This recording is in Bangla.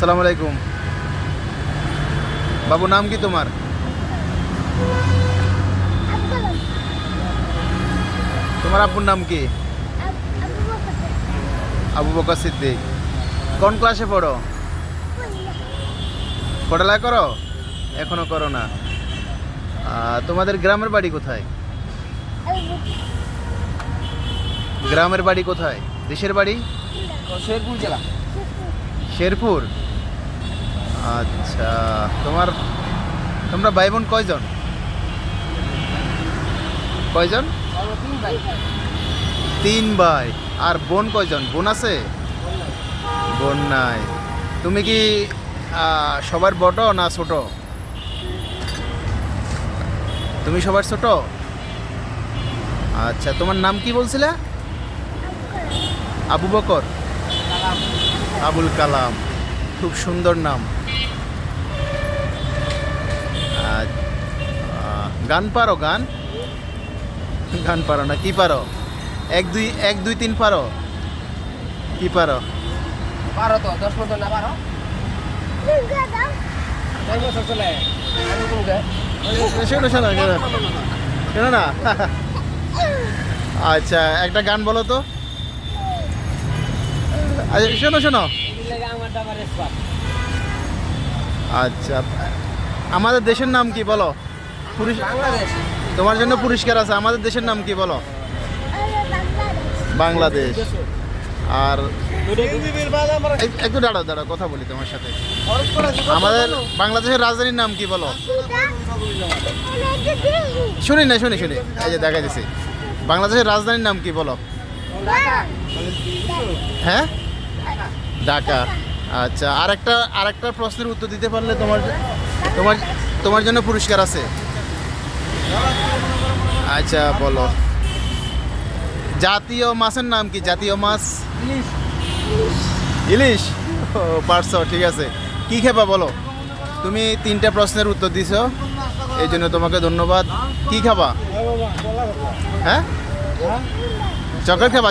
আসসালামু আলাইকুম। বাবু নাম কি তোমার? তোমার আব্বুর নাম কি? আবু বকর সিদ্দিক। কোন ক্লাসে পড়ো? পড়ালেখা করো? এখনও করো না। তোমাদের গ্রামের বাড়ি কোথায়? গ্রামের বাড়ি কোথায়? দেশের বাড়ি? শেরপুর জেলা। শেরপুর? আচ্ছা তোমার, তোমরা ভাই বোন কয়জন? কয়জন? তিন ভাই। আর বোন কয়জন? বোন আছে? বোন নাই। তুমি কি সবার বড় না ছোট? তুমি সবার ছোট? আচ্ছা তোমার নাম কি বলছিলে? আবু বকর। আবুল কালাম। খুব সুন্দর নাম। গান পারো গান? গান পারো না কি পারো? এক দুই এক দুই তিন পারো? কি পারো? পারো তো দশ বছর না গায়ে? শোনো। শোনো না? আচ্ছা একটা গান বলো তো। আচ্ছা শোনো শোনো। আচ্ছা আমাদের দেশের নাম কি বলো? তোমার জন্য পুরস্কার আছে। আমাদের দেশের নাম কি বলো? বাংলাদেশ। আর একটু দাঁড়াও দাঁড়াও, কথা বলি তোমার সাথে। আমাদের বাংলাদেশের রাজধানীর নাম কি বলো? শুনি না, শুনি শুনি। এই যে দেখা দিছি বাংলাদেশের রাজধানীর নাম কি বলো? হ্যাঁ? ঢাকা। আচ্ছা আর একটা আর একটা প্রশ্নের উত্তর দিতে পারলে তোমার তোমার তোমার জন্য পুরস্কার আছে। আচ্ছা বলো। জাতীয় মাছের নাম কি? জাতীয় মাছ? ইলিশ। পারছ ঠিক আছে। কি খেবা বলো? তুমি তিনটা প্রশ্নের উত্তর দিছ এই জন্য তোমাকে ধন্যবাদ। কি খাবা। হ্যাঁ? চকলেট খাবা?